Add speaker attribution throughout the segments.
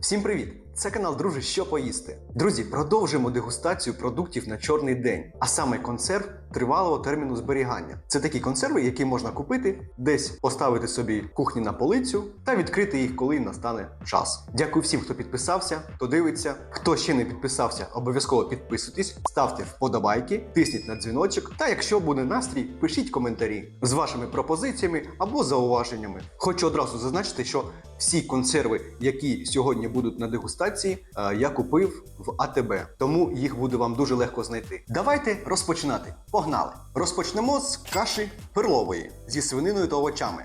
Speaker 1: Всім привіт! Це канал Друже, що поїсти. Друзі, продовжуємо дегустацію продуктів на чорний день, а саме консерв тривалого терміну зберігання. Це такі консерви, які можна купити, десь поставити собі кухні на полицю та відкрити їх, коли настане час. Дякую всім, хто підписався, хто дивиться. Хто ще не підписався, обов'язково підписуйтесь, ставте вподобайки, тисніть на дзвіночок. Та якщо буде настрій, пишіть коментарі з вашими пропозиціями або зауваженнями. Хочу одразу зазначити, що всі консерви, які сьогодні будуть на дегустації, е, я купив в АТБ, тому їх буде вам дуже легко знайти. Давайте розпочинати. Погнали! Розпочнемо з каші перлової зі свининою та овочами.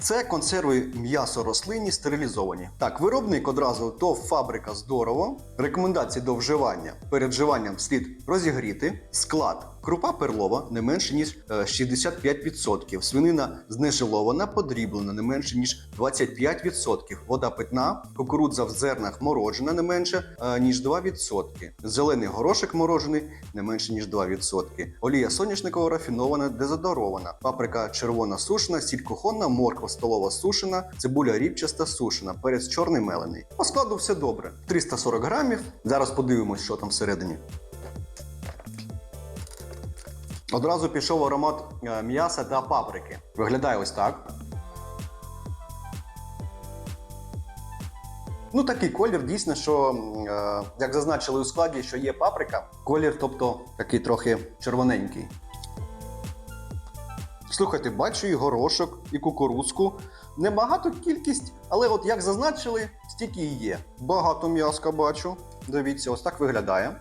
Speaker 1: Це консерви м'ясо рослинні стерилізовані. Так, виробник одразу то фабрика здорово. Рекомендації до вживання. Перед вживанням слід розігріти. Склад. Крупа перлова не менше ніж е, 65%. Свинина знежилована, подріблена не менше ніж 25%. Вода питна, кукурудза в зернах морожена не менше е, ніж 2%. Зелений горошок морожений не менше ніж 2%. Олія соняшникова рафінована, дезодорована. Паприка червона сушена, сіль кухонна, морква столова сушена, цибуля ріпчаста сушена, перець чорний мелений. По складу все добре. 340 грамів. Зараз подивимось, що там всередині. Одразу пішов аромат е, м'яса та паприки. Виглядає ось так. Ну, такий колір дійсно, що е, як зазначили у складі, що є паприка, колір, тобто такий трохи червоненький. Слухайте, бачу і горошок, і кукурудзку. Небагато кількість, але от як зазначили, стільки і є. Багато м'яска бачу. Дивіться, ось так виглядає.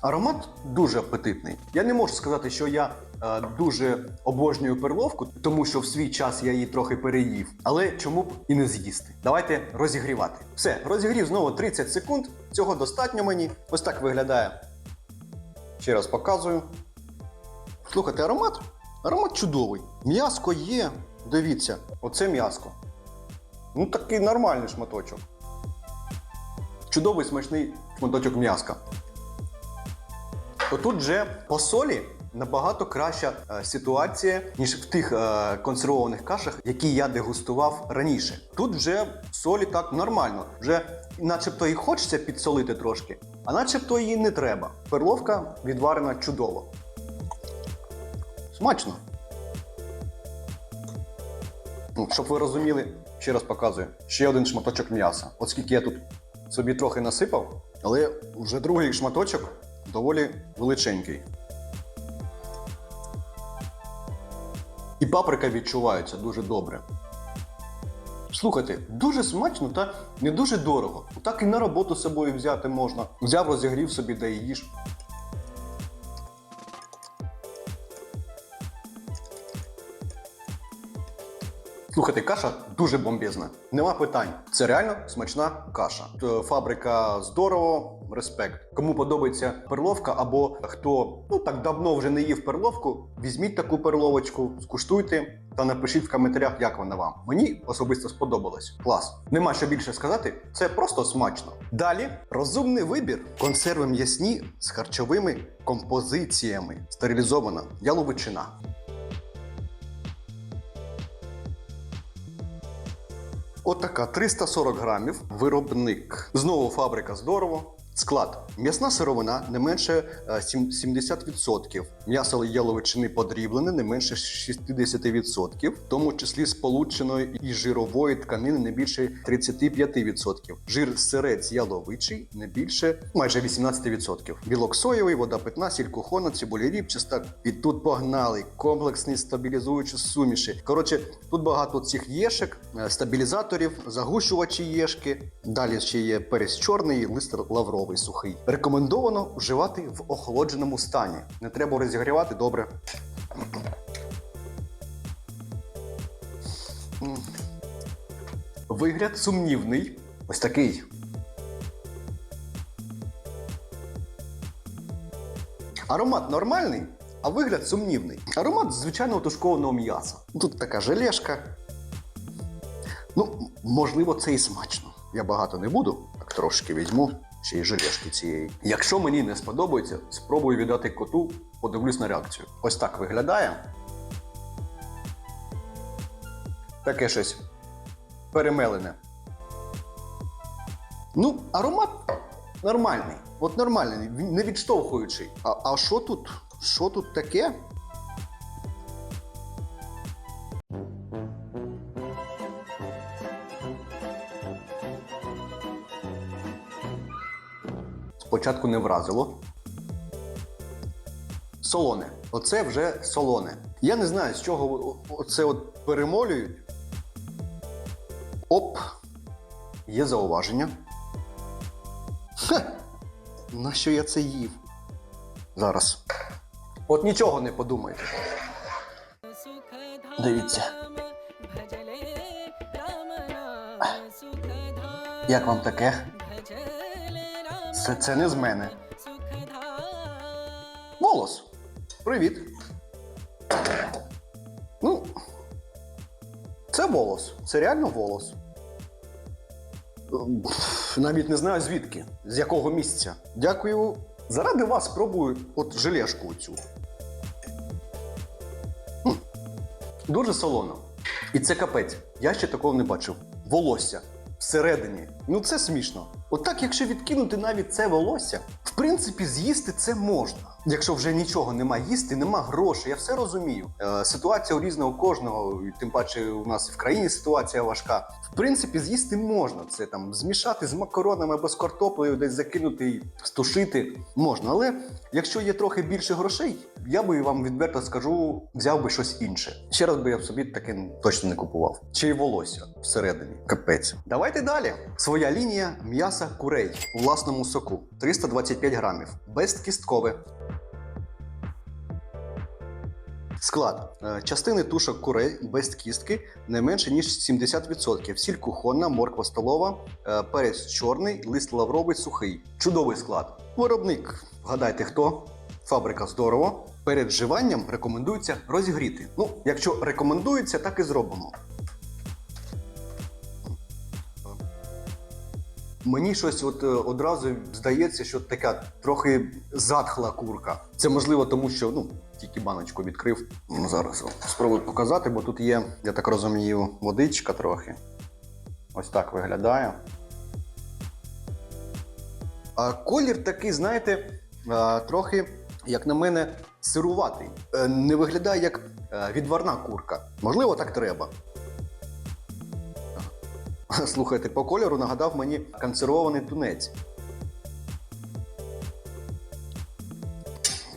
Speaker 1: Аромат дуже апетитний. Я не можу сказати, що я е, дуже обожнюю перловку, тому що в свій час я її трохи переїв. Але чому б і не з'їсти? Давайте розігрівати. Все, розігрів знову 30 секунд. Цього достатньо мені. Ось так виглядає. Ще раз показую. Слухайте, аромат. Аромат чудовий. М'яско є. Дивіться, оце м'яско. Ну, такий нормальний шматочок. Чудовий смачний шматочок м'яска. То тут вже по солі набагато краща е, ситуація, ніж в тих е, консервованих кашах, які я дегустував раніше. Тут вже солі так нормально, вже начебто і хочеться підсолити трошки, а начебто її не треба. Перловка відварена чудово. Смачно. Ну, Щоб ви розуміли, ще раз показую, ще один шматочок м'яса. Оскільки я тут собі трохи насипав, але вже другий шматочок доволі величенький. І паприка відчувається дуже добре. Слухайте, дуже смачно та не дуже дорого. Так і на роботу з собою взяти можна. Взяв, розігрів собі да і їж. Слухайте, каша дуже бомбезна. Нема питань. Це реально смачна каша. Фабрика здорово, респект. Кому подобається перловка, або хто ну так давно вже не їв перловку, візьміть таку перловочку, скуштуйте та напишіть в коментарях, як вона вам. Мені особисто сподобалось. Клас. Нема що більше сказати. Це просто смачно. Далі розумний вибір. Консерви м'ясні з харчовими композиціями. Стерилізована яловичина. Отака 340 грамів. Виробник. Знову фабрика здорово. Склад. М'ясна сировина не менше е, 70%. М'ясо яловичини подріблене не менше 60%, в тому числі сполученої і жирової тканини не більше 35%. Жир сирець яловичий не більше майже 18%. Білок соєвий, вода питна, сіль кухона, цибуля ріпчаста. І тут погнали комплексні стабілізуючі суміші. Коротше, тут багато цих єшек, е, стабілізаторів, загущувачі єшки. Далі ще є перець чорний, лист лавровий сухий. Рекомендовано вживати в охолодженому стані. Не треба розігрівати добре. Вигляд сумнівний. Ось такий. Аромат нормальний, а вигляд сумнівний. Аромат звичайного тушкованого м'яса. Тут така желешка. Ну, можливо, це і смачно. Я багато не буду, так трошки візьму. Ще й желешки цієї. Якщо мені не сподобається, спробую віддати коту, подивлюсь на реакцію. Ось так виглядає. Таке щось перемелене. Ну, аромат нормальний. От нормальний, не відштовхуючий. А, а що тут? Що тут таке? Спочатку не вразило. Солоне. Оце вже солоне. Я не знаю, з чого оце от перемолюють. Оп. Є зауваження. Ха! На що я це їв? Зараз. От нічого не подумайте.
Speaker 2: Дивіться.
Speaker 1: Як вам таке? Це, це не з мене. Волос. Привіт. Ну. Це волос. Це реально волос. Навіть не знаю звідки, з якого місця. Дякую. Заради вас спробую от желешку цю. Дуже солоно. І це капець. Я ще такого не бачив. Волосся всередині. Ну це смішно. Отак, якщо відкинути навіть це волосся, в принципі, з'їсти це можна. Якщо вже нічого нема їсти, нема грошей, я все розумію. Е, ситуація різна у кожного, і тим паче у нас і в країні ситуація важка. В принципі, з'їсти можна. Це там змішати з макаронами або з картоплею, десь закинути і стушити можна. Але якщо є трохи більше грошей, я би вам відверто скажу, взяв би щось інше. Ще раз би я б собі таке точно не купував. Чи волосся всередині. Капець. Давайте далі. Своя лінія м'яса курей у власному соку 325 грамів, безкісткове. Склад Е, частини тушок курей без кістки не менше ніж 70%. Сіль кухонна, морква столова, е, перець чорний, лист лавровий сухий. Чудовий склад. Виробник. Вгадайте хто? Фабрика здорово. Перед вживанням рекомендується розігріти. Ну, якщо рекомендується, так і зробимо. Мені щось от е, одразу здається, що така трохи затхла курка. Це можливо, тому що ну тільки баночку відкрив. Ну, зараз спробую показати, бо тут є, я так розумію, водичка трохи. Ось так виглядає. А колір такий, знаєте, е, трохи, як на мене, сируватий. Е, Не виглядає як відварна курка. Можливо, так треба. Слухайте, по кольору нагадав мені консервований тунець.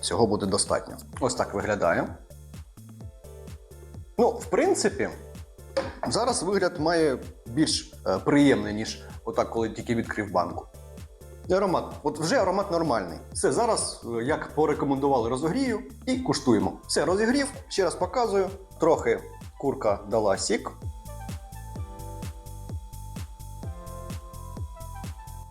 Speaker 1: Цього буде достатньо. Ось так виглядає. Ну, в принципі, зараз вигляд має більш е, приємний, ніж отак, коли тільки відкрив банку. Аромат. От вже аромат нормальний. Все, зараз, е, як порекомендували, розогрію і куштуємо. Все, розігрів, ще раз показую. Трохи курка дала сік.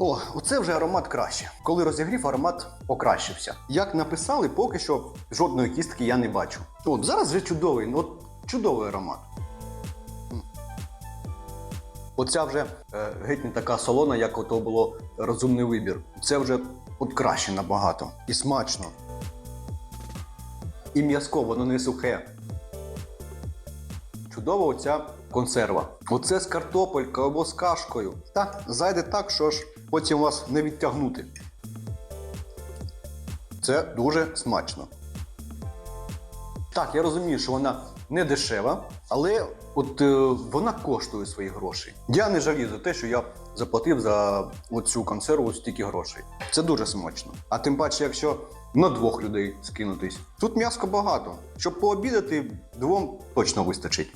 Speaker 1: О, оце вже аромат краще. Коли розігрів, аромат покращився. Як написали, поки що жодної кістки я не бачу. От зараз вже чудовий, ну от чудовий аромат. Оця вже е, геть не така солона, як ото було розумний вибір. Це вже от краще набагато. І смачно. І м'язко, воно не сухе. Чудова оця консерва. Оце з картопелькою або з кашкою. Та зайде так, що ж потім вас не відтягнути. Це дуже смачно. Так, я розумію, що вона не дешева, але от е, вона коштує свої гроші. Я не жалію за те, що я заплатив за цю консерву стільки грошей. Це дуже смачно. А тим паче, якщо на двох людей скинутись. Тут м'яско багато. Щоб пообідати, двом точно вистачить.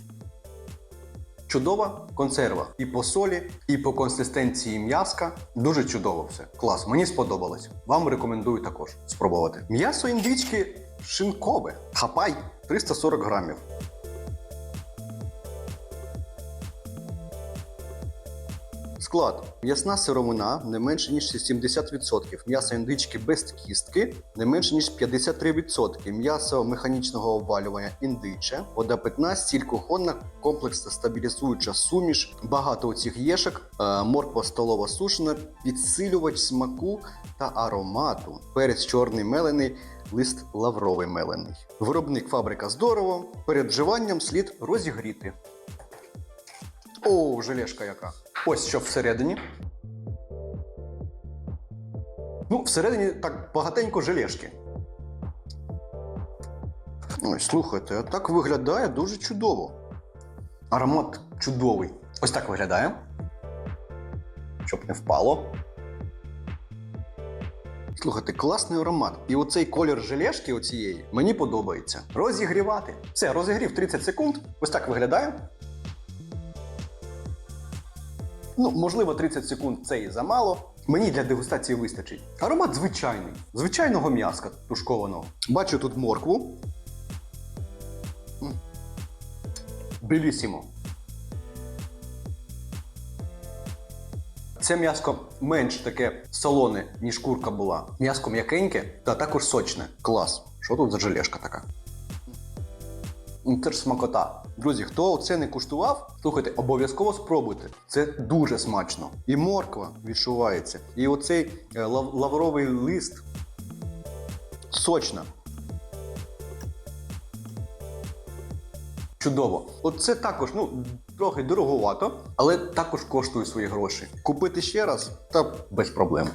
Speaker 1: Чудова консерва. І по солі, і по консистенції м'яска. Дуже чудово все. Клас, мені сподобалось. Вам рекомендую також спробувати. М'ясо індички шинкове. Хапай 340 грамів. Склад: м'ясна сировина не менше ніж 70%, м'ясо індички без кістки не менше ніж 53%, м'ясо механічного обвалювання індиче, вода питна, сіль кухонна, комплексна стабілізуюча суміш, багато у цих єшок, е, морква столова сушена, підсилювач смаку та аромату, перець чорний мелений, лист лавровий мелений. Виробник фабрика здорово. Перед вживанням слід розігріти. О, желешка яка. Ось що всередині. Ну, всередині так багатенько желешки. Ой, слухайте, так виглядає дуже чудово. Аромат чудовий. Ось так виглядає. Щоб не впало. Слухайте, класний аромат. І оцей колір желешки оцієї мені подобається. Розігрівати. Все, розігрів 30 секунд. Ось так виглядає. Ну, можливо, 30 секунд це і замало. Мені для дегустації вистачить. Аромат звичайний, звичайного м'яска тушкованого. Бачу тут моркву. М. Белісімо. Це м'яско менш таке солоне, ніж курка була. М'яско м'якеньке та також сочне. Клас. Що тут за желешка така? Це ж смакота. Друзі, хто це не куштував, слухайте, обов'язково спробуйте. Це дуже смачно. І морква відчувається. І оцей е, лав- лавровий лист сочна. Чудово. Оце також, ну, трохи дороговато, але також коштує свої гроші. Купити ще раз та без проблем.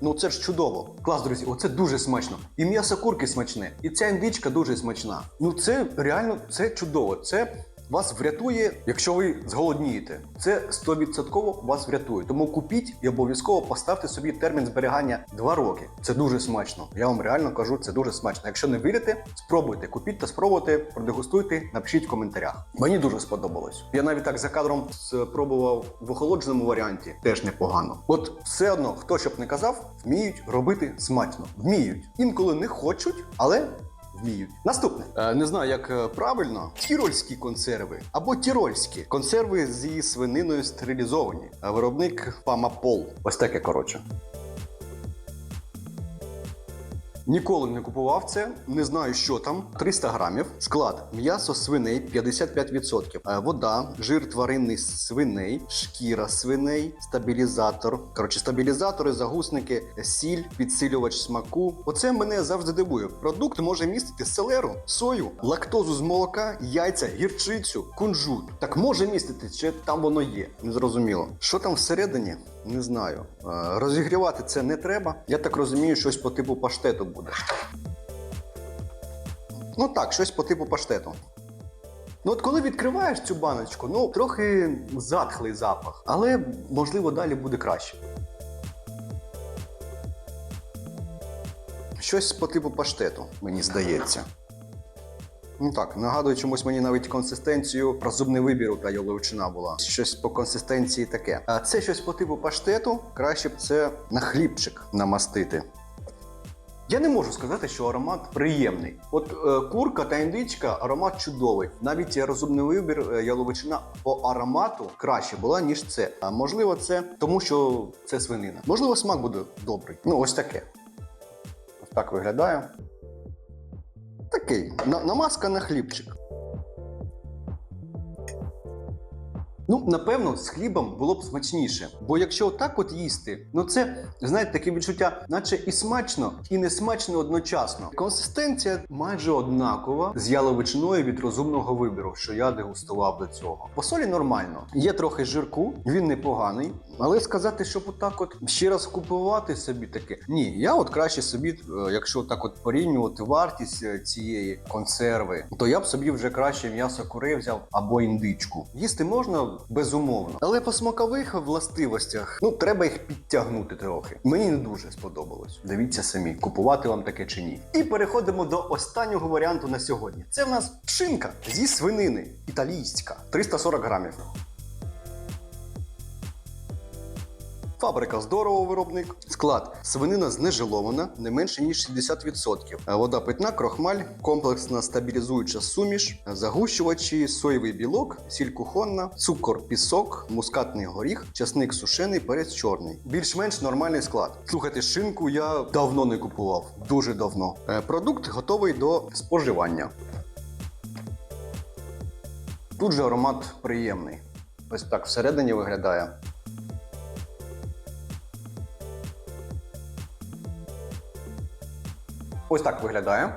Speaker 1: Ну це ж чудово. Клас, друзі, оце дуже смачно. І м'ясо курки смачне, і ця індичка дуже смачна. Ну це реально це чудово. Це вас врятує, якщо ви зголоднієте. Це 100% вас врятує. Тому купіть і обов'язково поставте собі термін зберігання 2 роки. Це дуже смачно. Я вам реально кажу, це дуже смачно. Якщо не вірите, спробуйте, купіть та спробуйте, продегустуйте, напишіть в коментарях. Мені дуже сподобалось. Я навіть так за кадром спробував в охолодженому варіанті. Теж непогано. От все одно, хто щоб не казав, вміють робити смачно. Вміють. Інколи не хочуть, але вміють. Наступне Е, не знаю, як е, правильно. Тірольські консерви або тірольські консерви зі свининою стерилізовані. Виробник Памапол. Ось таке коротше. Ніколи не купував це, не знаю, що там. 300 грамів. Склад: м'ясо свиней 55%, е, вода, жир тваринний свиней, шкіра свиней, стабілізатор. Коротше, стабілізатори, загусники, сіль, підсилювач смаку. Оце мене завжди дивує. Продукт може містити селеру, сою, лактозу з молока, яйця, гірчицю, кунжут. Так може містити, чи там воно є? Незрозуміло. Що там всередині? Не знаю. Е, Розігрівати це не треба. Я так розумію, щось по типу паштету буде. Ну так, щось по типу паштету. Ну от коли відкриваєш цю баночку, ну трохи затхлий запах, але можливо далі буде краще. Щось по типу паштету, мені здається. Ну так, нагадує чомусь мені навіть консистенцію розумний вибір та яловичина була. Щось по консистенції таке. А це щось по типу паштету. Краще б це на хлібчик намастити. Я не можу сказати, що аромат приємний. От е, курка та індичка аромат чудовий. Навіть розумний вибір е, яловичина по аромату краще була, ніж це. А можливо, це тому, що це свинина. Можливо, смак буде добрий. Ну, ось таке. Ось так виглядає. Такий на, намазка на хлібчик. Ну, напевно, з хлібом було б смачніше. Бо якщо отак от їсти, ну це, знаєте, таке відчуття, наче і смачно, і не смачно одночасно. Консистенція майже однакова з яловичиною від розумного вибору, що я дегустував до цього. По солі нормально. Є трохи жирку, він непоганий. Але сказати, щоб отак от ще раз купувати собі таке. Ні, я от краще собі, е, якщо так от порівнювати вартість е, цієї консерви, то я б собі вже краще м'ясо кури взяв або індичку. Їсти можна безумовно, але по смакових властивостях ну треба їх підтягнути трохи. Мені не дуже сподобалось. Дивіться самі, купувати вам таке чи ні. І переходимо до останнього варіанту на сьогодні. Це в нас шинка зі свинини італійська 340 грамів. Фабрика здорово виробник. Склад свинина знежелована не менше ніж 60%. Е, Вода питна, крохмаль, комплексна стабілізуюча суміш, загущувачі, соєвий білок, сіль кухонна, цукор, пісок, мускатний горіх, часник сушений, перець чорний. Більш-менш нормальний склад. Слухайте, шинку я давно не купував, дуже давно. Е, Продукт готовий до споживання. Тут же аромат приємний. Ось так всередині виглядає. Ось так виглядає.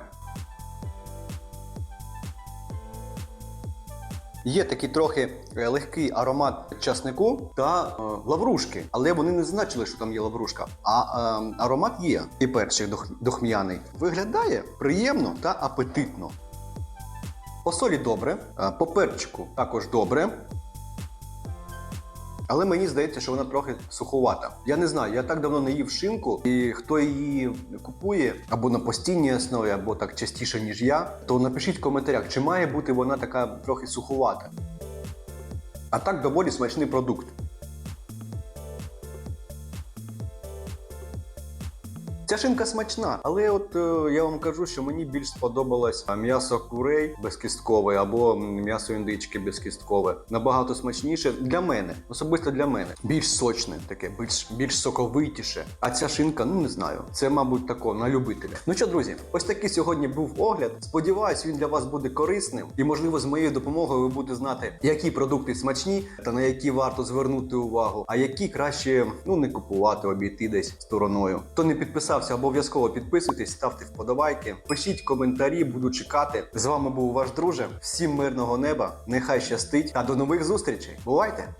Speaker 1: Є такий трохи е, легкий аромат часнику та е, лаврушки, але вони не значили, що там є лаврушка. А е, аромат є і дух, духм'яний. Виглядає приємно та апетитно. По солі добре, е, по перчику також добре. Але мені здається, що вона трохи суховата. Я не знаю, я так давно не їв шинку, і хто її купує або на постійній основі, або так частіше, ніж я, то напишіть в коментарях, чи має бути вона така трохи суховата. А так доволі смачний продукт. Ця шинка смачна, але от е, я вам кажу, що мені більш сподобалось м'ясо курей безкісткове або м'ясо індички безкісткове. Набагато смачніше для мене, особисто для мене. Більш сочне, таке, більш, більш соковитіше. А ця шинка, ну не знаю, це, мабуть, тако на любителя. Ну що, друзі, ось такий сьогодні був огляд. Сподіваюсь, він для вас буде корисним, і можливо, з моєю допомогою ви будете знати, які продукти смачні та на які варто звернути увагу, а які краще ну не купувати, обійти десь стороною. Хто не підписався, обов'язково підписуйтесь, ставте вподобайки, пишіть коментарі, буду чекати. З вами був ваш друже. Всім мирного неба, нехай щастить та до нових зустрічей. Бувайте!